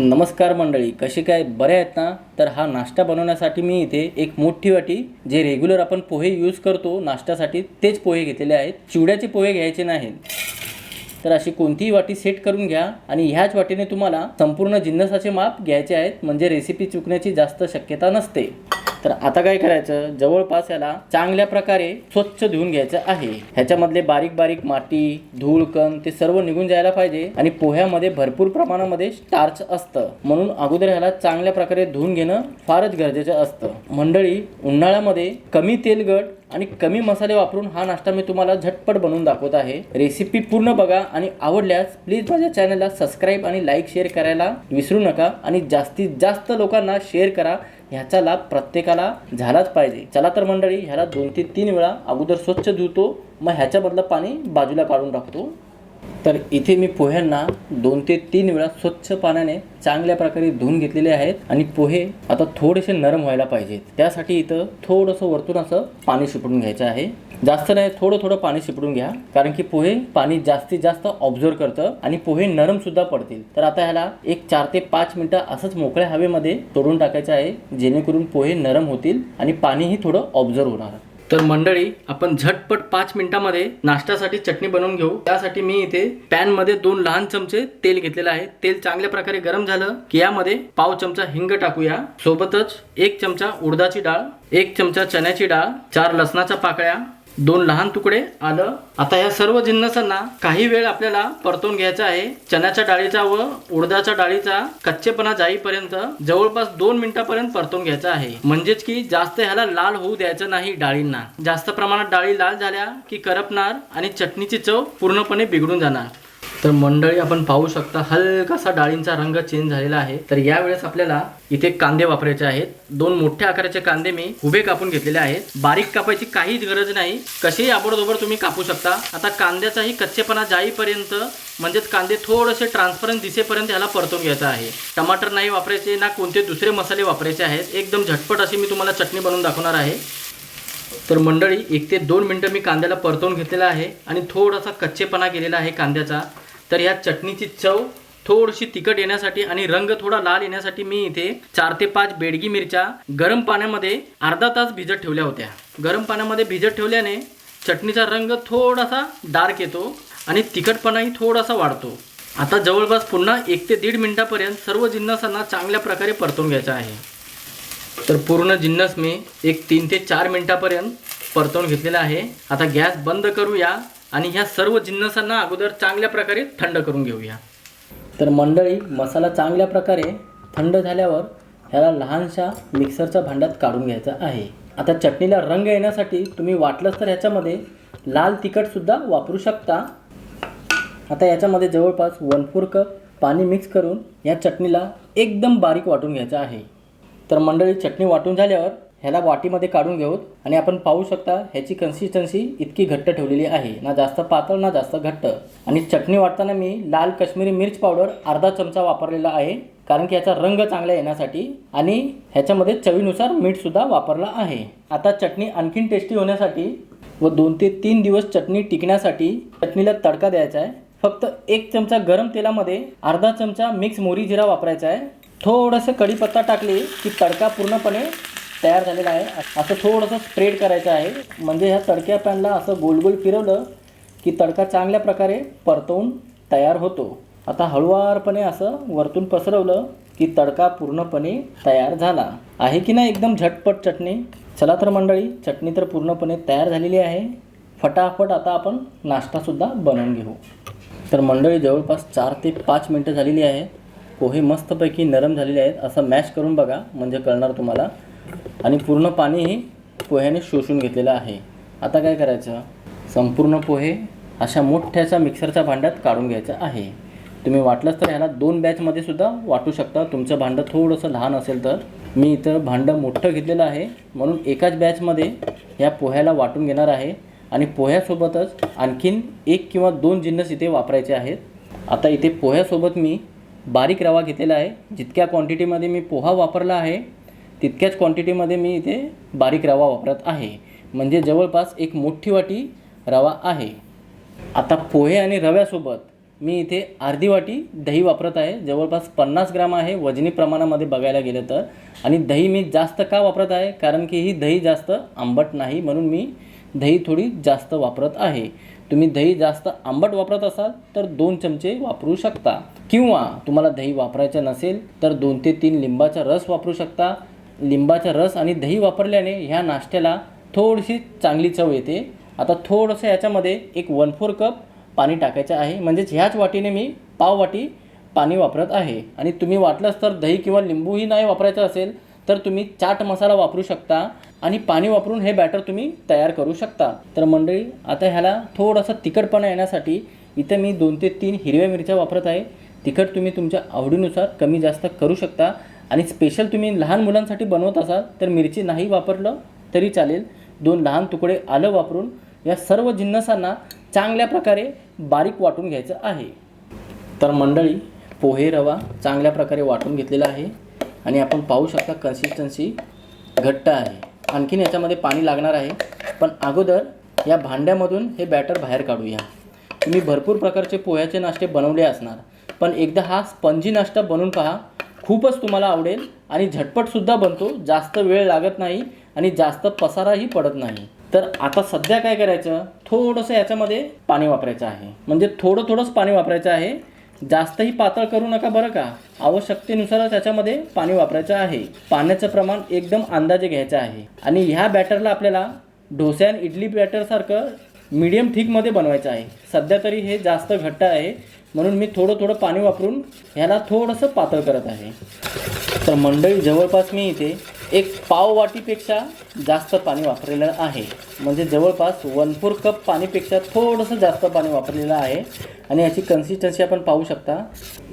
नमस्कार मंडळी कसे काय? बरे आहेत ना? तर हा नाश्ता बनवण्यासाठी मी इथे एक मोठी वाटी जे रेग्युलर आपण पोहे यूज करतो नाश्त्यासाठी तेच पोहे घेतलेले आहेत. चिवड्याचे पोहे घ्यायचे नाहीत. तर अशी कोणतीही वाटी सेट करून घ्या आणि ह्याच वाटीने तुम्हाला संपूर्ण जिन्नसाचे माप घ्यायचे आहेत म्हणजे रेसिपी चुकण्याची जास्त शक्यता नसते. तर आता काय करायचं? जवळपास याला चांगल्या प्रकारे स्वच्छ धुवून घ्यायचं आहे. ह्याच्यामधले बारीक बारीक माती धूळ कण ते सर्व निघून जायला पाहिजे आणि पोह्यामध्ये भरपूर प्रमाणामध्ये स्टार्च असतं. म्हणून अगोदर ह्याला चांगल्या प्रकारे धुवून घेणं फारच गरजेचं असतं. मंडळी उन्हाळ्यामध्ये कमी तेलगट आणि कमी मसाले वापरून हा नाश्ता मी तुम्हाला झटपट बनवून दाखवत आहे. रेसिपी पूर्ण बघा आणि आवडल्यास प्लीज माझ्या चॅनलला सबस्क्राईब आणि लाईक शेअर करायला विसरू नका आणि जास्तीत जास्त लोकांना शेअर करा. ह्याचा लाभ प्रत्येकाला झालाच पाहिजे. चला तर मंडळी ह्याला दोन ते तीन वेळा अगोदर स्वच्छ धुतो मग ह्याच्यामधलं पाणी बाजूला काढून टाकतो. तर इथे मी पोह्यांना दोन ते तीन वेळा स्वच्छ पाण्याने चांगल्या प्रकारे धुवून घेतलेले आहेत आणि पोहे आता थोडेसे नरम व्हायला पाहिजेत. त्यासाठी इथं थोडंसं वरतून असं पाणी शिपडून घ्यायचं आहे. जास्त नाही थोडं थोडं पाणी शिपडून घ्या कारण की पोहे पाणी जास्तीत जास्त ऑब्झर्व करतं आणि पोहे नरम सुद्धा पडतील. तर आता ह्याला एक चार ते पाच मिनिटं असंच मोकळ्या हवेमध्ये तोडून टाकायचं आहे जेणेकरून पोहे नरम होतील आणि पाणीही थोडं ऑब्झर्व होणार. तर मंडळी आपण झटपट पाच मिनिटामध्ये नाश्त्यासाठी चटणी बनवून घेऊ. त्यासाठी मी इथे पॅनमध्ये दोन लहान चमचे तेल घेतलेलं आहे. तेल चांगल्या प्रकारे गरम झालं की यामध्ये पाव चमचा हिंग टाकूया. सोबतच एक चमचा उडदाची डाळ एक चमचा चण्याची डाळ चार लसणाच्या पाकळ्या दोन लहान तुकडे आलं. आता या सर्व जिन्नसांना काही वेळ आपल्याला परतून घ्यायचा आहे. चण्याच्या डाळीचा व उडदाच्या डाळीचा कच्चेपणा जाईपर्यंत जवळपास दोन मिनिटापर्यंत परतून घ्यायचा आहे. म्हणजेच की जास्त ह्याला लाल होऊ द्यायचं नाही डाळींना. जास्त प्रमाणात डाळी लाल झाल्या की करपणार आणि चटणीची चव पूर्णपणे बिघडून जाणार. तर मंडळी आपण पाहू शकता हलकासा डाळींचा रंग चेंज झालेला आहे. तर यावेळेस आपल्याला इथे कांदे वापरायचे आहेत. दोन मोठ्या आकाराचे कांदे मी उभे कापून घेतलेले आहेत. बारीक कापायची काहीच गरज नाही. कसेही आबडधोबड तुम्ही कापू शकता. आता कांद्याचाही कच्चेपणा जाईपर्यंत म्हणजेच कांदे थोडेसे ट्रान्सपरंट दिसेपर्यंत ह्याला परतून घ्यायचं आहे. टमाटर नाही वापरायचे ना कोणते दुसरे मसाले वापरायचे आहेत. एकदम झटपट अशी मी तुम्हाला चटणी बनवून दाखवणार आहे. तर मंडळी एक ते दोन मिनटं मी कांद्याला परतवून घेतलेला आहे आणि थोडासा कच्चेपणा केलेला आहे कांद्याचा. तर ह्या चटणीची चव थोडीशी तिखट येण्यासाठी आणि रंग थोडा लाल येण्यासाठी मी इथे चार ते पाच बेडगी मिरच्या गरम पाण्यामध्ये अर्धा तास भिजत ठेवल्या होत्या. गरम पाण्यामध्ये भिजत ठेवल्याने चटणीचा रंग थोडासा डार्क येतो आणि तिखटपणाही थोडासा वाढतो. आता जवळपास पुन्हा एक ते दीड मिनिटापर्यंत सर्व जिन्नसांना चांगल्या प्रकारे परतून घ्यायचा आहे. तर पूर्ण जिन्नस मी एक तीन ते चार मिनिटापर्यंत परतवून घेतलेला आहे. आता गॅस बंद करूया. आणि ह्या सर्व जिन्नसांना अगोदर चांगल्या प्रकारे थंड करून घेऊया. तर मंडळी मसाला चांगल्या प्रकारे थंड झाल्यावर ह्याला लहानशा मिक्सरच्या भांड्यात काढून घ्यायचा आहे. आता चटणीला रंग येण्यासाठी तुम्ही वाटलंच तर ह्याच्यामध्ये लाल तिखटसुद्धा वापरू शकता. आता याच्यामध्ये जवळपास वन फोर कप पाणी मिक्स करून या चटणीला एकदम बारीक वाटून घ्यायचं आहे. तर मंडळी चटणी वाटून झाल्यावर ह्याला वाटीमध्ये काढून घेऊत आणि आपण पाहू शकता ह्याची कन्सिस्टन्सी इतकी घट्ट ठेवलेली आहे. ना जास्त पातळ ना जास्त घट्ट. आणि चटणी वाटताना मी लाल काश्मीरी मिर्च पावडर अर्धा चमचा वापरलेला आहे. कारण की ह्याचा रंग चांगला येण्यासाठी आणि ह्याच्यामध्ये चवीनुसार मीठसुद्धा वापरला आहे. आता चटणी आणखीन टेस्टी होण्यासाठी व दोन ते तीन दिवस चटणी टिकण्यासाठी चटणीला तडका द्यायचा आहे. फक्त एक चमचा गरम तेलामध्ये अर्धा चमचा मिक्स मोरी जिरा वापरायचा आहे. थोडंसं कढीपत्ता टाकले की तडका पूर्णपणे तयार झालेला आहे. असं थोडंसं स्प्रेड करायचं आहे. म्हणजे ह्या तडक्या पॅनला असं गोल गोल फिरवलं की तडका चांगल्या प्रकारे परतवून तयार होतो. आता हळुवारपणे असं वरतून पसरवलं की तडका पूर्णपणे तयार झाला. आहे की नाही एकदम झटपट चटणी? चला तर मंडळी चटणी तर पूर्णपणे तयार झालेली आहे. फटाफट आता आपण नाश्तासुद्धा बनवून घेऊ. तर मंडळी जवळपास चार ते पाच मिनटं झालेली आहे पोहे मस्तपैकी नरम झालेले आहेत. असं मॅश करून बघा. म्हणजे कळणार तुम्हाला आणि पूर्ण पाणीही पोह्याने शोषून घेतलेलं आहे. आता काय करायचं? संपूर्ण पोहे अशा मोठ्याच्या मिक्सरच्या भांड्यात काढून घ्यायचं आहे. तुम्ही वाटलंच तर ह्याला दोन बॅचमध्ये सुद्धा वाटू शकता. तुमचं भांडं थोडंसं लहान असेल तर. मी इथं भांडं मोठं घेतलेलं आहे. म्हणून एकाच बॅचमध्ये ह्या पोह्याला वाटून घेणार आहे. आणि पोह्यासोबतच आणखीन एक किंवा दोन जिन्नस इथे वापरायचे आहेत. आता इथे पोह्यासोबत मी बारीक रवा घेतलेला आहे. जितक्या क्वांटिटीमध्ये मी पोहा वापरला आहे तितक्याच क्वांटिटीमध्ये मी इथे बारीक रवा वापरत आहे. म्हणजे जवळपास एक मोठी वाटी रवा आहे. आता पोहे आणि रव्यासोबत मी इथे अर्धी वाटी दही वापरत आहे. जवळपास पन्नास ग्राम आहे वजनी प्रमाणामध्ये बघायला गेलं तर. आणि दही मी जास्त का वापरत आहे? कारण की ही दही जास्त आंबट नाही म्हणून मी दही थोडी जास्त वापरत आहे. तुम्ही दही जास्त आंबट वापरत असाल तर दोन चमचे वापरू शकता. किंवा तुम्हाला दही वापरायचं नसेल तर दोन ते तीन लिंबाचा रस वापरू शकता. लिंबाचा रस आणि दही वापरल्याने ह्या नाश्त्याला थोडीशी चांगली चव येते. आता थोडंसं याच्यामध्ये एक वन फोर कप पाणी टाकायचं आहे. म्हणजेच ह्याच वाटीने मी पाव वाटी पाणी वापरत आहे. आणि तुम्ही वाटलंच तर दही किंवा लिंबूही नाही वापरायचं असेल तर तुम्ही चाट मसाला वापरू शकता आणि पाणी वापरून हे बॅटर तुम्ही तयार करू शकता. तर मंडळी आता ह्याला थोडंसं तिखटपणा येण्यासाठी इथं मी दोन ते तीन हिरव्या मिरच्या वापरत आहे. तिखट तुम्ही तुमच्या आवडीनुसार कमी जास्त करू शकता. आणि स्पेशल तुम्ही लहान मुलांसाठी बनवत असाल तर मिरची नाही वापरलं तरी चालेल. दोन लहान तुकडे आलं वापरून या सर्व जिन्नसांना चांगल्या प्रकारे बारीक वाटून घ्यायचं आहे. तर मंडळी पोहे रवा चांगल्या प्रकारे वाटून घेतलेला आहे. आणि आपण पाहू शकता कन्सिस्टन्सी घट्ट आहे. आणखीन याच्यामध्ये पाणी लागणार आहे. पण अगोदर या भांड्यामधून हे बॅटर बाहेर काढूया. तुम्ही भरपूर प्रकारचे पोह्याचे नाश्ते बनवले असणार. पण एकदा हा स्पंजी नाश्ता बनवून पहा. खूपच तुम्हाला आवडेल आणि झटपटसुद्धा बनतो. जास्त वेळ लागत नाही आणि जास्त पसाराही पडत नाही. तर आता सध्या काय करायचं? थोडंसं याच्यामध्ये पाणी वापरायचं आहे. म्हणजे थोडं थोडंच पाणी वापरायचं आहे. जास्तही पातळ करू नका बरं का. आवश्यकतेनुसारच याच्यामध्ये पाणी वापरायचं आहे. पाण्याचं प्रमाण एकदम अंदाजे घ्यायचं आहे. आणि ह्या बॅटरला आपल्याला डोसा आणि इडली बॅटरसारखं मीडियम थिकमध्ये बनवायचं आहे. सध्या तरी हे जास्त घट्ट आहे. म्हणून मी थोडं थोडं पाणी वापरून ह्याला थोडंसं पातळ करत आहे. तर मंडळी जवळपास मी इथे एक पाव वाटीपेक्षा जास्त पाणी वापरलेलं आहे. म्हणजे जवळपास वन फोर कप पाणीपेक्षा थोडंसं जास्त पाणी वापरलेलं आहे. आणि याची कन्सिस्टन्सी आपण पाहू शकता.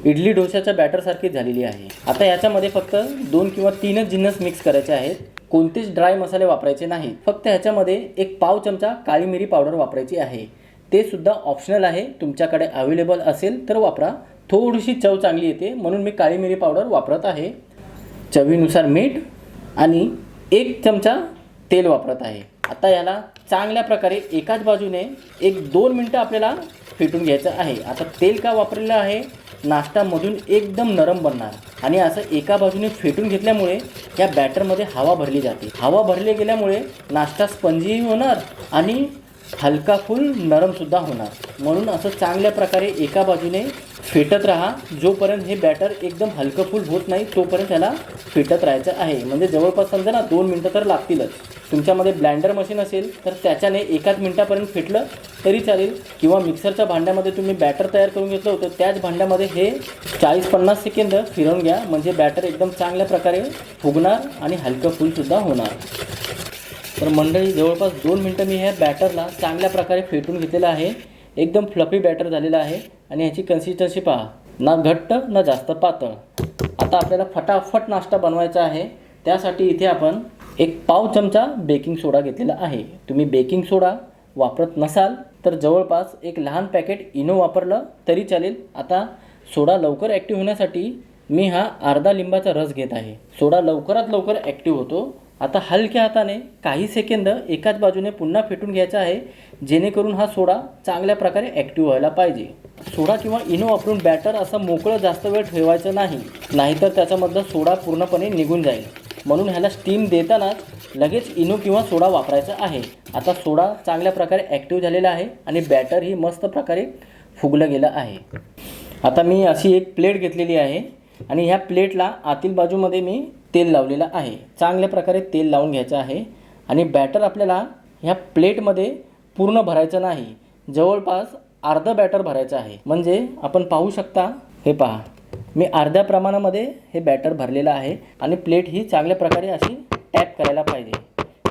इडली डोशाच्या बॅटरसारखी झालेली आहे. आता याच्यामध्ये फक्त दोन किंवा तीनच जिन्नस मिक्स करायचे आहेत. कोणतेच ड्राय मसाले वापरायचे नाहीत. फक्त ह्याच्यामध्ये एक पाव चमचा काळी मिरी पावडर वापरायची आहे. ते सुद्धा ऑप्शनल आहे. तुमच्याकडे अवेलेबल असेल तर वापरा. थोडीशी चव चांगली येते म्हणून मी काळी मिरी पावडर वापरत आहे. चवीनुसार मीठ आणि एक चमचा तेल वापरत आहे. आता याला चांगल्या प्रकारे एकाच बाजूने एक दोन मिनटं आपल्याला फेटून घ्यायचं आहे. आता तेल का वापरलेलं आहे? नाश्तामधून एकदम नरम बनणार. आणि असं एका बाजूने फेटून घेतल्यामुळे या बॅटरमध्ये हवा भरली जाते. हवा भरली गेल्यामुळे नाश्ता स्पंजीही होणार आणि हलका फुल नरमसुद्धा होणार. म्हणून असं चांगल्या प्रकारे एका बाजूने फेटत राहा. जोपर्यंत हे बॅटर एकदम हलकं फुल होत नाही तोपर्यंत त्याला फेटत राहायचं आहे. म्हणजे जवळपास समजा ना दोन मिनटं तर लागतीलच. तुमच्यामध्ये ब्लँडर मशीन असेल तर त्याच्याने एकाच मिनटापर्यंत फेटलं तरी चालेल. किंवा मिक्सरच्या भांड्यामध्ये तुम्ही बॅटर तयार करून घेतलं होतं त्याच भांड्यामध्ये हे चाळीस पन्नास सेकंद फिरवून घ्या. म्हणजे बॅटर एकदम चांगल्या प्रकारे फुगणार आणि हलकं फुलसुद्धा होणार. तर मंडळी जवळपास दोन मिनटं मी ह्या बॅटरला चांगल्या प्रकारे फेटून घेतलेलं आहे. एकदम फ्लफी बॅटर झालेलं आहे आणि ह्याची कन्सिस्टन्सी पहा. ना घट्ट ना जास्त पातळ. आता आपल्याला फटाफट नाश्ता बनवायचा आहे. त्यासाठी इथे आपण एक पाव चमचा बेकिंग सोडा घेतलेला आहे. तुम्ही बेकिंग सोडा वापरत नसाल तर जवळपास एक लहान पॅकेट इनो वापरलं तरी चालेल. आता सोडा लवकर ॲक्टिव्ह होण्यासाठी मी हा अर्धा लिंबाचा रस घेत आहे. सोडा लवकरात लवकर ॲक्टिव्ह होतो. आता हलक्या हाताने काही सेकंद एकाच बाजूने पुन्हा फेटून घ्यायचा आहे जेणेकरून हा सोडा चांगल्या प्रकारे ॲक्टिव्ह व्हायला पाहिजे. सोडा किंवा इनो वापरून बॅटर असं मोकळं जास्त वेळ ठेवायचं नाही नाहीतर त्याच्यामधला सोडा पूर्णपणे निघून जाईल. म्हणून ह्याला स्टीम देतानाच लगेच इनो किंवा सोडा वापरायचा आहे. आता सोडा चांगल्या प्रकारे ॲक्टिव्ह झालेला आहे आणि बॅटर ही मस्त प्रकारे फुगलं गेलं आहे. आता मी अशी एक प्लेट घेतलेली आहे आणि ह्या प्लेटला आतील बाजूमध्ये मी तेल लावलेलं आहे. चांगल्या प्रकारे तेल लावून घ्यायचं आहे. आणि बॅटर आपल्याला ह्या प्लेटमध्ये पूर्ण भरायचं नाही. जवळपास अर्धं बॅटर भरायचं आहे. म्हणजे आपण पाहू शकता हे पहा. मी अर्ध्या प्रमाणामध्ये हे बॅटर भरलेलं आहे. आणि प्लेट ही चांगल्या प्रकारे अशी टॅप करायला पाहिजे.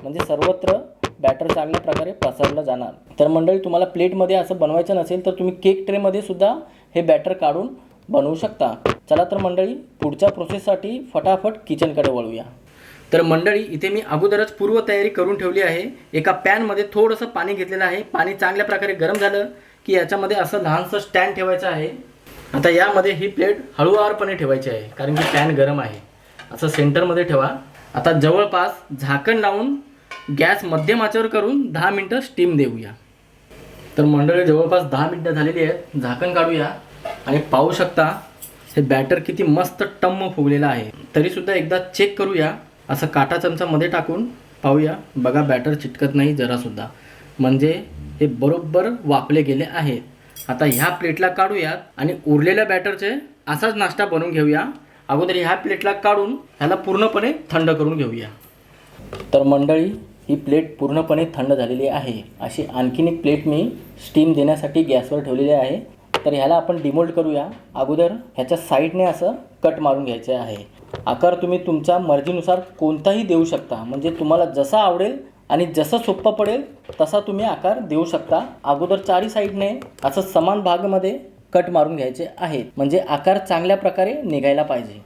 म्हणजे सर्वत्र बॅटर चांगल्या प्रकारे पसरलं जाणार. तर मंडळी तुम्हाला प्लेटमध्ये असं बनवायचं नसेल तर तुम्ही केक ट्रेमध्ये सुद्धा हे बॅटर काढून बनवू शकता. चला तर मंडळी पुढच्या प्रोसेससाठी फटाफट किचनकडे वळूया. तर मंडळी इथे मी अगोदरच पूर्वतयारी करून ठेवली आहे. एका पॅनमध्ये थोडंसं पाणी घेतलेलं आहे. पाणी चांगल्या प्रकारे गरम झालं की याच्यामध्ये असं लहानसं स्टँड ठेवायचं आहे. आता यामध्ये ही प्लेट हळूवारपणे ठेवायची आहे कारण की पॅन गरम आहे. असं सेंटरमध्ये ठेवा. आता जवळपास झाकण लावून गॅस मध्यमाच्यावर करून दहा मिनटं स्टीम देऊया. तर मंडळी जवळपास दहा मिनटं झालेली आहेत. झाकण काढूया. आणि पाहू शकता हे बॅटर किती मस्त टम्म फुगलेलं आहे. तरीसुद्धा एकदा चेक करूया. असं काटा चमचामध्ये टाकून पाहूया. बघा बॅटर चिटकत नाही जरासुद्धा. म्हणजे हे बरोबर वापले गेले आहेत आता ह्या प्लेटला काढूयात आणि उरलेल्या बॅटरचे असाच नाश्ता बनवून घेऊया. अगोदर ह्या प्लेटला काढून ह्याला पूर्णपणे थंड करून घेऊया. तर मंडळी ही प्लेट पूर्णपणे थंड झालेली आहे. अशी आणखीन एक प्लेट मी स्टीम देण्यासाठी गॅसवर ठेवलेली आहे. तर ह्याला आपण डिमोल्ड करूया. अगोदर ह्याच्या साईडने असं कट मारून घ्यायचे आहे. आकार तुम्ही तुमच्या मर्जीनुसार कोणताही देऊ शकता. म्हणजे तुम्हाला जसा आवडेल आणि जसं सोपं पडेल तसा तुम्ही आकार देऊ शकता. अगोदर चारी साईडने असं समान भागामध्ये कट मारून घ्यायचे आहेत म्हणजे आकार चांगल्या प्रकारे निघायला पाहिजे.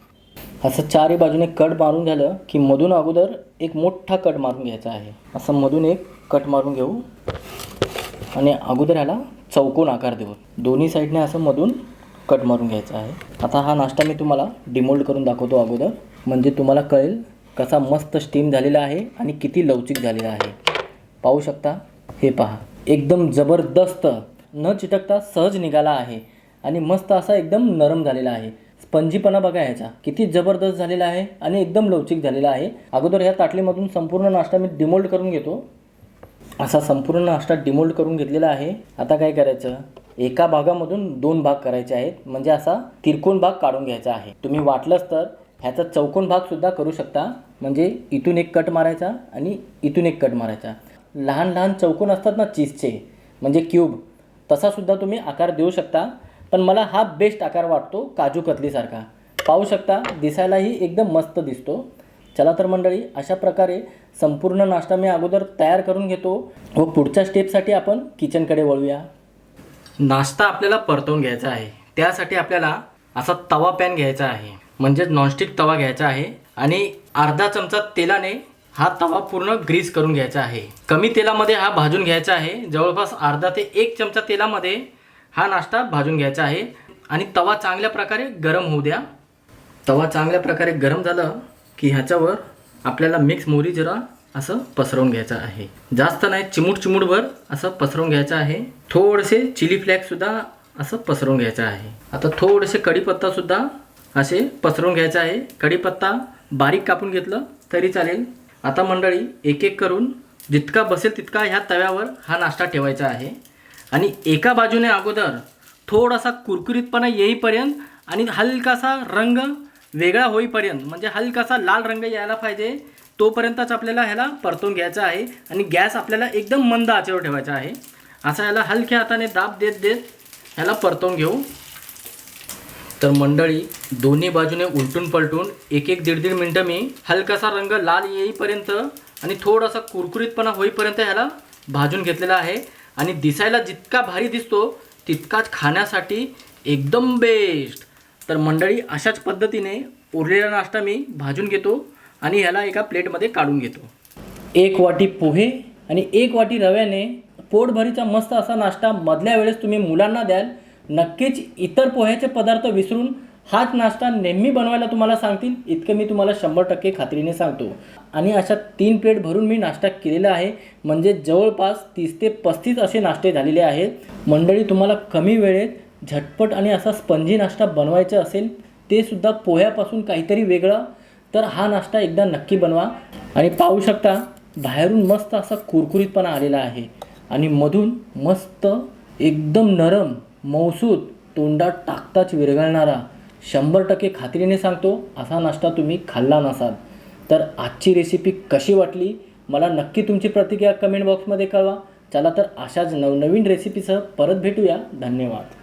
असं चारही बाजूने कट मारून झालं की मधून अगोदर एक मोठा कट मारून घ्यायचा आहे. असं मधून एक कट मारून घेऊ. आणि अगोदर ह्याला चौकोन आकार देऊन दोन्ही साईडने असं मधून कट मारून घ्यायचा आहे. आता हा नाश्ता मी तुम्हाला डिमोल्ड करून दाखवतो अगोदर. म्हणजे तुम्हाला कळेल कसा मस्त स्टीम झालेला आहे आणि किती लवचिक झालेला आहे. पाहू शकता? हे पहा. एकदम जबरदस्त. न चिटकता सहज निघाला आहे. आणि मस्त असा एकदम नरम झालेला आहे. स्पंजीपणा बघा ह्याचा. किती जबरदस्त झालेला आहे आणि एकदम लवचिक झालेला आहे. अगोदर ह्या ताटलीमधून संपूर्ण नाश्ता मी डिमोल्ड करून घेतो. असा संपूर्ण नाश्ता डिमोल्ड करून घेतलेला आहे. आता काय करायचं? एका भागामधून दोन भाग करायचे आहेत. म्हणजे असा तिरकोन भाग काढून घ्यायचा आहे. तुम्ही वाटलंच तर ह्याचा चौकोन भागसुद्धा करू शकता. म्हणजे इथून एक कट मारायचा आणि इथून एक कट मारायचा. लहान लहान चौकोन असतात ना चीजचे म्हणजे क्यूब तसासुद्धा तुम्ही आकार देऊ शकता. पण मला हा बेस्ट आकार वाटतो काजू कतलीसारखा. पाहू शकता दिसायलाही एकदम मस्त दिसतो. चला तर मंडळी अशा प्रकारे संपूर्ण नाश्ता मी अगोदर तयार करून घेतो व पुढच्या स्टेपसाठी आपण किचनकडे वळूया. नाश्ता आपल्याला परतवून घ्यायचा आहे. त्यासाठी आपल्याला असा तवा पॅन घ्यायचा आहे म्हणजेच नॉनस्टिक तवा घ्यायचा आहे आणि अर्धा चमचा तेलाने हा तवा पूर्ण ग्रीस करून घ्यायचा आहे. कमी तेलामध्ये हा भाजून घ्यायचा आहे. जवळपास अर्धा ते एक चमचा तेलामध्ये हा नाश्ता भाजून घ्यायचा आहे. आणि तवा चांगल्या प्रकारे गरम होऊ द्या. तवा चांगल्या प्रकारे गरम झालं की ह्याच्यावर आपल्याला मिक्स मोहरी जरा असं पसरवून घ्यायचं आहे. जास्त नाही चिमूट चिमूटभर असं पसरवून घ्यायचं आहे. थोडेसे चिली फ्लॅक्ससुद्धा असं पसरवून घ्यायचं आहे. आता थोडेसे कढीपत्तासुद्धा असे पसरवून घ्यायचं आहे. कढीपत्ता बारीक कापून घेतलं तरी चालेल. आता मंडळी एक एक करून जितका बसेल तितका ह्या तव्यावर हा नाश्ता ठेवायचा आहे. आणि एका बाजूने अगोदर थोडासा कुरकुरीतपणा येईपर्यंत आणि हलकासा रंग वेगळा होईपर्यंत म्हणजे हलकासा लाल रंग यायला पाहिजे तोपर्यंतच आपल्याला ह्याला परतून घ्यायचा आहे आणि गॅस आपल्याला एकदम मंद आचेवर ठेवायचा आहे. असा ह्याला हलक्या हाताने दाब देत देत ह्याला परतवून घेऊ. तर मंडळी दोन्ही बाजूने उलटून पलटून एक एक दीड दीड मिनटं मी हलकासा रंग लाल येईपर्यंत आणि थोडासा कुरकुरीतपणा होईपर्यंत ह्याला भाजून घेतलेला आहे. आणि दिसायला जितका भारी दिसतो तितकाच खाण्यासाठी एकदम बेस्ट तर मंडळी अशाच पद्धतीने उरलेला नाश्ता मी भाजून घेतो आणि ह्याला एका प्लेटमध्ये काढून घेतो. एक वाटी पोहे आणि एक वाटी रव्याने पोटभरीचा मस्त असा नाश्ता मधल्या वेळेस तुम्ही मुलांना द्याल. नक्कीच इतर पोह्याचे पदार्थ विसरून हाच नाश्ता नेहमी बनवायला तुम्हाला सांगतील. इतकं मी तुम्हाला शंभर टक्के खात्रीने सांगतो. आणि अशा तीन प्लेट भरून मी नाश्ता केलेला आहे. म्हणजे जवळपास तीस ते पस्तीस असे नाश्ते झालेले आहेत. मंडळी तुम्हाला कमी वेळेत झटपट आणि असा स्पंजी नाश्ता बनवायचा असेल ते सुद्धा पोह्यापासून काहीतरी वेगळं तर हा नाश्ता एकदा नक्की बनवा. आणि पाहू शकता बाहेरून मस्त असा कुरकुरीतपणा आलेला आहे. आणि मधून मस्त एकदम नरम मौसूद तोंडात टाकताच विरघळणारा शंभर टक्के खात्रीने सांगतो असा नाश्ता तुम्ही खाल्ला नसाल. तर आजची रेसिपी कशी वाटली? मला नक्की तुमची प्रतिक्रिया कमेंट बॉक्समध्ये कळवा. चला तर अशाच नवनवीन रेसिपीसह परत भेटूया. धन्यवाद.